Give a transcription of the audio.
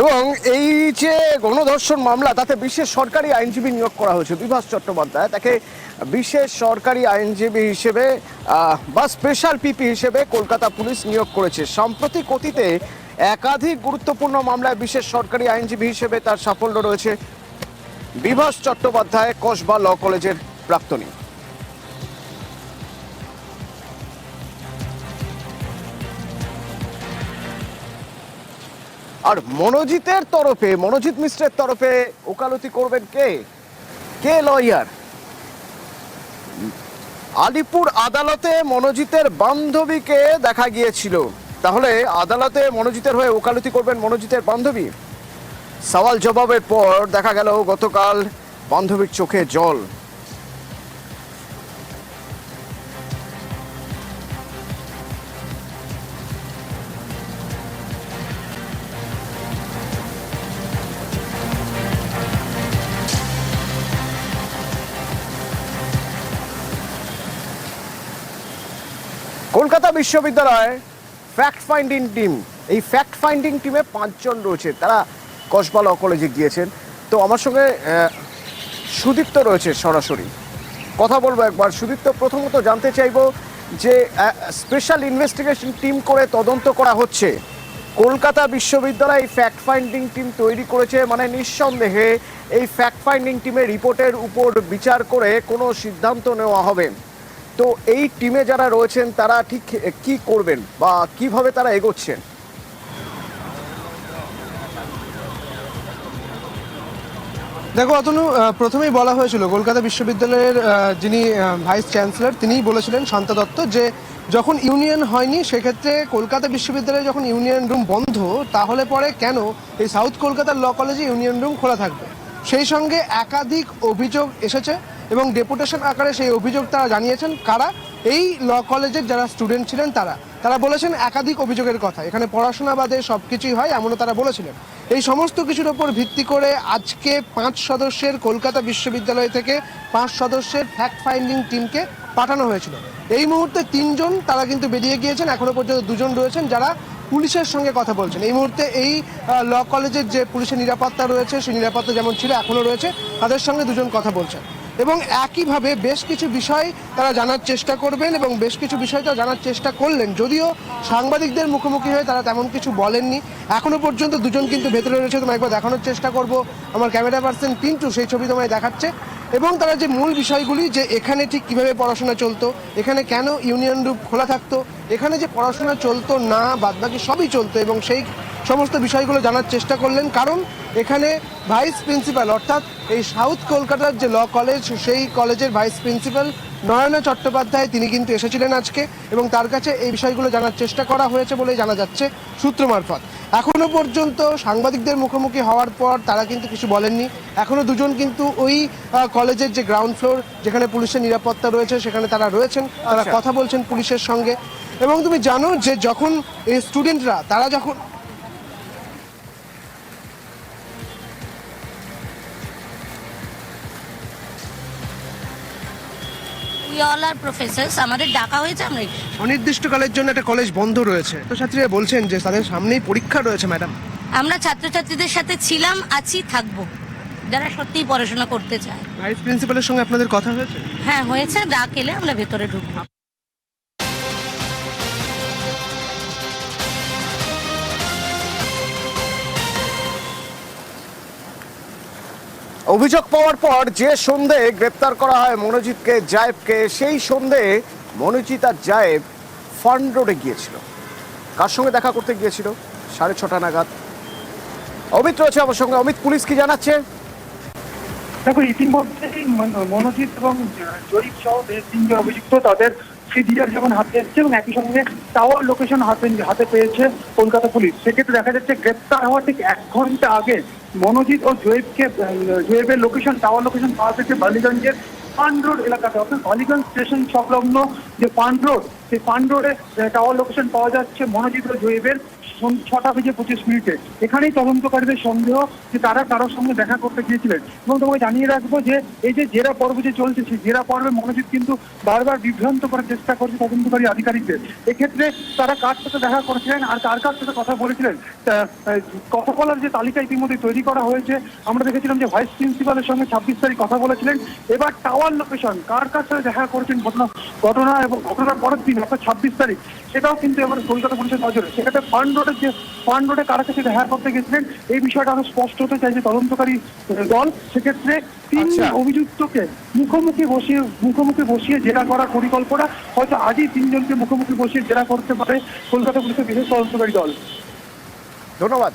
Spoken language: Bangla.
এবং এই যে গণধর্ষণ মামলা, তাতে বিশেষ সরকারি আইনজীবী নিয়োগ করা হয়েছে। বিভাস চট্টোপাধ্যায়, তাকে বিশেষ সরকারি আইনজীবী হিসেবে বা স্পেশাল পিপি হিসেবে কলকাতা পুলিশ নিয়োগ করেছে। সাম্প্রতিক অতীতে একাধিক গুরুত্বপূর্ণ মামলায় বিশেষ সরকারি আইনজীবী হিসেবে তার সাফল্য রয়েছে। বিভাস চট্টোপাধ্যায়, কসবা ল কলেজের প্রাক্তনী। আর মনোজিতের তরফে, মনোজিৎ মিশ্রের তরফে ওকালতি করবেন কে? কে লয়ার? আলিপুর আদালতে মনোজিতের বান্ধবীকে দেখা গিয়েছিল। তাহলে আদালতে মনোজিতের হয়ে ওকালতি করবেন মনোজিতের বান্ধবী। সওয়াল জবাবের পর দেখা গেল গতকাল বান্ধবীর চোখে জল। কলকাতা বিশ্ববিদ্যালয় ফ্যাক্ট ফাইন্ডিং টিম এই ফ্যাক্ট ফাইন্ডিং টিমে পাঁচজন রয়েছে, তারা কসবা ল কলেজে গিয়েছেন। তো আমার সঙ্গে সুদীপ্ত রয়েছে সরাসরি। কথা বলব একবার। সুদীপ্ত, প্রথমত জানতে চাইব যে স্পেশাল ইনভেস্টিগেশন টিম করে তদন্ত করা হচ্ছে। কলকাতা বিশ্ববিদ্যালয় এই ফ্যাক্ট ফাইন্ডিং টিম তৈরি করেছে মানে নিঃসন্দেহে এই ফ্যাক্ট ফাইন্ডিং টিমের রিপোর্টের উপর বিচার করে কোনো সিদ্ধান্ত নেওয়া হবে। তো এই টিমে যারা রয়েছেন, তারা ঠিক কি করবেন বা কীভাবে তারা এগোচ্ছেন? দেখো, অতনু প্রথমেই বলা হয়েছিল, কলকাতা বিশ্ববিদ্যালয়ের যিনি ভাইস চ্যান্সেলর তিনিই বলেছিলেন শান্ত দত্ত যে যখন ইউনিয়ন হয়নি, সেক্ষেত্রে কলকাতা বিশ্ববিদ্যালয়ে যখন ইউনিয়ন রুম বন্ধ, তাহলে পরে কেন এই সাউথ কলকাতার ল কলেজে ইউনিয়ন রুম খোলা থাকবে? সেই সঙ্গে একাধিক অভিযোগ এসেছে। এবং ডেপুটেশন আকারে সেই অভিযোগ তারা জানিয়েছেন কারা? এই ল কলেজের যারা স্টুডেন্ট ছিলেন তারা। তারা বলেছেন একাধিক অভিযোগের কথা। এখানে পড়াশোনা বাদে সব কিছুই হয় এমনও তারা বলেছিলেন। এই সমস্ত কিছুর ওপর ভিত্তি করে আজকে পাঁচ সদস্যের কলকাতা বিশ্ববিদ্যালয় থেকে পাঁচ সদস্যের ফ্যাক্ট ফাইন্ডিং টিমকে পাঠানো হয়েছিল। এই মুহূর্তে তিনজন তারা কিন্তু বেরিয়ে গিয়েছেন। এখনও পর্যন্ত দুজন রয়েছেন যারা পুলিশের সঙ্গে কথা বলছেন। এই মুহূর্তে এই ল কলেজের যে পুলিশের নিরাপত্তা রয়েছে, সেই নিরাপত্তা যেমন ছিল এখনও রয়েছে, তাদের সঙ্গে দুজন কথা বলছেন। এবং একইভাবে বেশ কিছু বিষয় তারা জানার চেষ্টা করবেন এবং বেশ কিছু বিষয় তারা জানার চেষ্টা করলেন। যদিও সাংবাদিকদের মুখোমুখি হয়ে তারা তেমন কিছু বলেননি। এখনও পর্যন্ত দুজন কিন্তু ভেতরে রয়েছে, তোমায় একবার দেখানোর চেষ্টা করব। আমার ক্যামেরা পার্সন পিন্টু সেই ছবি তোমায় দেখাচ্ছে। এবং তারা যে মূল বিষয়গুলি, যে এখানে ঠিক কীভাবে পড়াশোনা চলতো, এখানে কেন ইউনিয়ন রূপ খোলা থাকতো, এখানে যে পড়াশোনা চলতো না, বাদবাকি সবই চলতো এবং সেই সমস্ত বিষয়গুলো জানার চেষ্টা করলেন। কারণ এখানে ভাইস প্রিন্সিপাল, অর্থাৎ এই সাউথ কলকাতার যে ল কলেজ, সেই কলেজের ভাইস প্রিন্সিপাল নয়না চট্টোপাধ্যায় তিনি কিন্তু এসেছিলেন আজকে এবং তার কাছে এই বিষয়গুলো জানার চেষ্টা করা হয়েছে বলে জানা যাচ্ছে সূত্র মারফত। এখনও পর্যন্ত সাংবাদিকদের মুখোমুখি হওয়ার পর তারা কিন্তু কিছু বলেননি। এখনও দুজন কিন্তু ওই কলেজের যে গ্রাউন্ড ফ্লোর যেখানে পুলিশের নিরাপত্তা রয়েছে সেখানে তারা রয়েছেন। তারা আচ্ছা। কথা বলছেন পুলিশের সঙ্গে। এবং তুমি জানো যে যখন এই স্টুডেন্টরা তারা যখন উই অল আর প্রফেসর্স আমাদের ডাকা হয়েছে আমরা। অনির্দিষ্টকালের জন্য একটা কলেজ বন্ধ রয়েছে। তো ছাত্রীরা বলছেন যে তাদের সামনেই পরীক্ষা রয়েছে ম্যাডাম। আমরা ছাত্রছাত্রীদের সাথে ছিলাম আছি থাকব। যারা সত্যিই পড়াশোনা করতে চায়। ভাইস প্রিন্সিপালের সঙ্গে আপনাদের কথা হয়েছে? হ্যাঁ হয়েছে ডাক এলে আমরা ভেতরে ঢুকবো। অভিযোগ পাওয়ার পর যে সন্ধে গ্রেপ্তার করা হয় মনোজিৎকে জায়েবকে, সেই সন্ধে মনোজিৎ আর জায়েব ফান্ড রোডে গিয়েছিল। কার সঙ্গে দেখা করতে গিয়েছিল? সাড়ে ছটা নাগাদ। অমিত রয়েছে আমার সঙ্গে। অমিত, পুলিশ কি জানাচ্ছে? দেখো, ইতিমধ্যে মনোজিৎ এবং জয়ীব সহ যে তিনজন অভিযুক্ত তাদের সিডিআর যখন হাতে এসছে এবং একই সঙ্গে টাওয়ার লোকেশন হাতে হাতে পেয়েছে কলকাতা পুলিশ। সেক্ষেত্রে দেখা যাচ্ছে গ্রেপ্তার হওয়ার ঠিক এক ঘণ্টা আগে মনোজিৎ ও জয়েবকে জোয়েবের লোকেশন টাওয়ার লোকেশন পাওয়া গেছে বালিগঞ্জের পান রোড এলাকাতে। অর্থাৎ বালিগঞ্জ স্টেশন সংলগ্ন যে পান রোড সেই পান রোডে টাওয়ার লোকেশন পাওয়া যাচ্ছে, মনোজিৎ ও জয়েবের ছটা বেজে পঁচিশ মিনিটে। এখানেই তদন্তকারীদের সন্দেহ যে তারা কারোর সঙ্গে দেখা করতে গিয়েছিলেন। এবং তোমাকে জানিয়ে রাখব যে, এই যে জেরা পর্ব যে চলছে, সেই জেরা পর্বে মনোজিৎ কিন্তু বারবার বিভ্রান্ত করার চেষ্টা করছে তদন্তকারী আধিকারিকদের। এক্ষেত্রে তারা কার সাথে দেখা করেছিলেন আর কার কার সাথে কথা বলেছিলেন? কথা বলার যে তালিকা ইতিমধ্যে তৈরি করা হয়েছে, আমরা দেখেছিলাম যে ভাইস প্রিন্সিপালের সঙ্গে ছাব্বিশ তারিখ কথা বলেছিলেন। এবার টাওয়ার লোকেশন কার কার সাথে দেখা করেছেন ঘটনা ঘটনা এবং ঘটনার পরের দিন? অর্থাৎ ছাব্বিশ তারিখ সেটাও কিন্তু এবার কলকাতা পুলিশের নজরে। সেক্ষেত্রে ফান্ড রোডের যে ফান্ড রোডে কার কাছে দেখা করতে গেছিলেন এই বিষয়টা আরও স্পষ্ট হতে চাইছে তদন্তকারী দল। সেক্ষেত্রে তিন আচ্ছা। অভিযুক্তকে মুখোমুখি বসিয়ে মুখোমুখি বসিয়ে জেরা করার পরিকল্পনা হয়তো আজই তিনজনকে মুখোমুখি বসিয়ে জেরা করতে পারে কলকাতা পুলিশের বিশেষ তদন্তকারী দল। ধন্যবাদ।